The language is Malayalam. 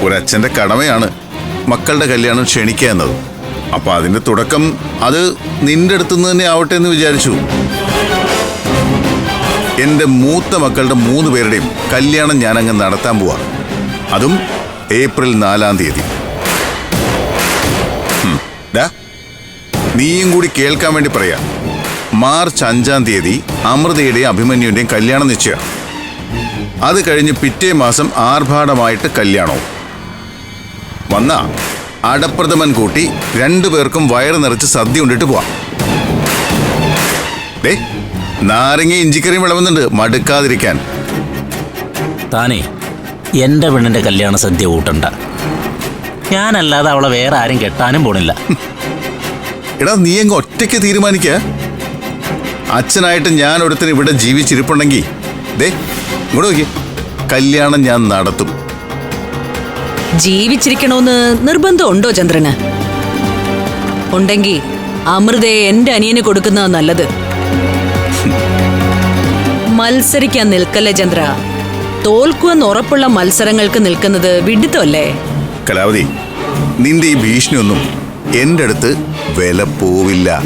ഒരച്ഛന്റെ കടമയാണ് മക്കളുടെ കല്യാണം ക്ഷണിക്കുക എന്നത്. അപ്പൊ അതിന്റെ തുടക്കം അത് നിന്റെ അടുത്തുനിന്ന് തന്നെ ആവട്ടെ എന്ന് വിചാരിച്ചു. എന്റെ മൂത്ത മക്കളുടെ മൂന്ന് പേരുടെയും കല്യാണം ഞാനങ്ങ് നടത്താൻ പോവാ. അതും ഏപ്രിൽ നാലാം തീയതി. നീയും കൂടി കേൾക്കാൻ വേണ്ടി പറയാ. മാർച്ച് അഞ്ചാം തീയതി അമൃതയുടെയും അഭിമന്യുവിന്റെയും കല്യാണം നിശ്ചയം. അത് കഴിഞ്ഞ് പിറ്റേ മാസം ആർഭാടമായിട്ട് കല്യാണവും. വന്ന അടപ്രഥമൻ കൂട്ടി രണ്ടു പേർക്കും വയറ് നിറച്ച് സദ്യ ഉണ്ടിട്ട് പോവാം. ദേ നാരങ്ങ ഇഞ്ചിക്കറിയും വിളവുന്നുണ്ട് മടുക്കാതിരിക്കാൻ. താനേ എന്റെ പെണ്ണിന്റെ കല്യാണ സദ്യ കൂട്ടണ്ട. ഞാനല്ലാതെ അവളെ വേറെ ആരും കെട്ടാനും പോണില്ല. എടാ നീ അങ്ങ് ഒറ്റയ്ക്ക് തീരുമാനിക്ക. അച്ഛനായിട്ട് ഞാൻ ഒരുത്തിന് ഇവിടെ ജീവിച്ചിരിപ്പുണ്ടെങ്കിൽ ദേ ഇങ്ങോട്ട് നോക്കി കല്യാണം ഞാൻ നടത്തും. ജീവിച്ചിരിക്കണോന്ന് നിർബന്ധമുണ്ടോ ചന്ദ്രന്? ഉണ്ടെങ്കിൽ അമൃതയെ എന്റെ അനിയന് കൊടുക്കുന്നതാ നല്ലത്. മത്സരിക്കാൻ നിൽക്കല്ലേ ചന്ദ്ര? തോൽക്കുമെന്ന് ഉറപ്പുള്ള മത്സരങ്ങൾക്ക് നിൽക്കുന്നത് വിഡിത്തമല്ലേ? കലാവതി നിന്റെ ഈ ഭീഷണിയൊന്നും എന്റെ അടുത്ത് വില പോവില്ല.